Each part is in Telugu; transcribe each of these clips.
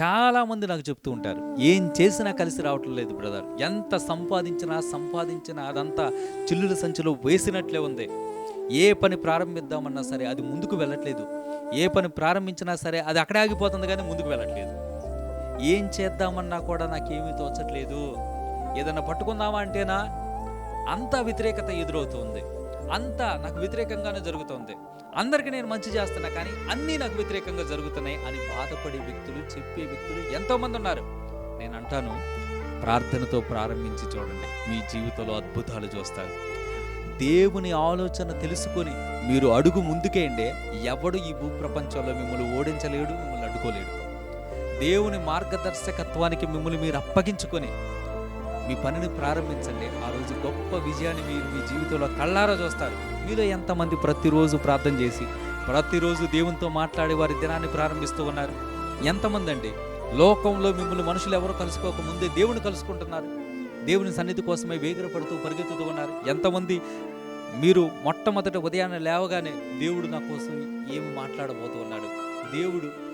చాలామంది నాకు చెప్తూ ఉంటారు ఏం చేసినా కలిసి రావటం లేదు బ్రదర్. ఎంత సంపాదించినా సంపాదించినా అదంతా చిల్లుల సంచిలో వేసినట్లే ఉంది. ఏ పని ప్రారంభిద్దామన్నా సరే అది ముందుకు వెళ్ళట్లేదు. ఏ పని ప్రారంభించినా సరే అది అక్కడే ఆగిపోతుంది కానీ ముందుకు వెళ్ళట్లేదు. ఏం చేద్దామన్నా కూడా నాకేమీ తోచట్లేదు. ఏదన్నా పట్టుకుందామా అంటేనా? అంత వ్యతిరేకత ఎదురవుతుంది అంతా నాకు వ్యతిరేకంగానే జరుగుతుంది. అందరికీ నేను మంచి చేస్తున్నా కానీ అన్నీ నాకు వ్యతిరేకంగా జరుగుతున్నాయి అని బాధపడే వ్యక్తులు చెప్పే వ్యక్తులు ఎంతోమంది ఉన్నారు. నేను అంటాను ప్రార్థనతో ప్రారంభించి చూడండి. మీ జీవితంలో అద్భుతాలు చూస్తారు. దేవుని ఆలోచన తెలుసుకొని మీరు అడుగు ముందుకేయండి ఎవడు ఈ భూప్రపంచంలో మిమ్మల్ని ఓడించలేడు మిమ్మల్ని అడ్డుకోలేడు. దేవుని మార్గదర్శకత్వానికి మిమ్మల్ని మీరు అప్పగించుకొని మీ పనిని ప్రారంభించండి. ఆ రోజు గొప్ప విజయాన్ని మీరు మీ జీవితంలో కళ్ళారా చూస్తారు. మీలో ఎంతమంది ప్రతిరోజు ప్రార్థన చేసి ప్రతిరోజు దేవునితో మాట్లాడే వారి దినాన్ని ప్రారంభిస్తూ ఉన్నారు? ఎంతమంది అండి? లోకంలో మిమ్మల్ని మనుషులు ఎవరు కలుసుకోక ముందే దేవుని కలుసుకుంటున్నారు. దేవుని సన్నిధి కోసమే వేగిరపడుతూ పరిగెత్తుతూ ఉన్నారు. ఎంతమంది? మీరు మొట్టమొదట ఉదయాన్నే లేవగానే దేవుడు నా కోసం ఏమి మాట్లాడబోతూ ఉన్నాడు? దేవుడు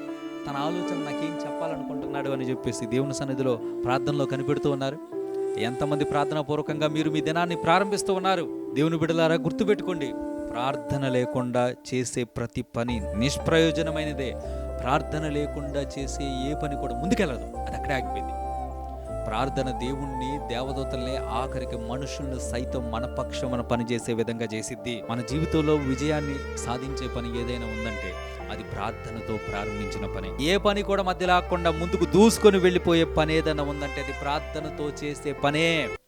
తన ఆలోచన నాకేం చెప్పాలనుకుంటున్నాడు అని చెప్పేసి దేవుని సన్నిధిలో ప్రార్థనలో కనిపెడుతూ ఉన్నారు. ఎంతమంది ప్రార్థన పూర్వకంగా మీరు మీ దినాన్ని ప్రారంభిస్తూ ఉన్నారు? దేవుని బిడలారా గుర్తుపెట్టుకోండి. ప్రార్థన లేకుండా చేసే ప్రతి పని నిష్ప్రయోజనమైనదే. ప్రార్థన లేకుండా చేసే ఏ పని కూడా ముందుకెళ్ళదు అది అక్కడే ఆగిపోయింది. ప్రార్థన దేవుణ్ణి దేవదూతల్ని ఆఖరికి మనుషుల్ని సైతం మన పక్షమున పనిచేసే విధంగా చేసిద్ది. మన జీవితంలో విజయాన్ని సాధించే పని ఏదైనా ఉందంటే అది ప్రార్థనతో ప్రారంభించిన పని. ఏ పని కూడా మధ్య లేకుండా ముందుకు దూసుకొని వెళ్ళిపోయే పని ఏదైనా ఉందంటే అది ప్రార్థనతో చేసే పనే.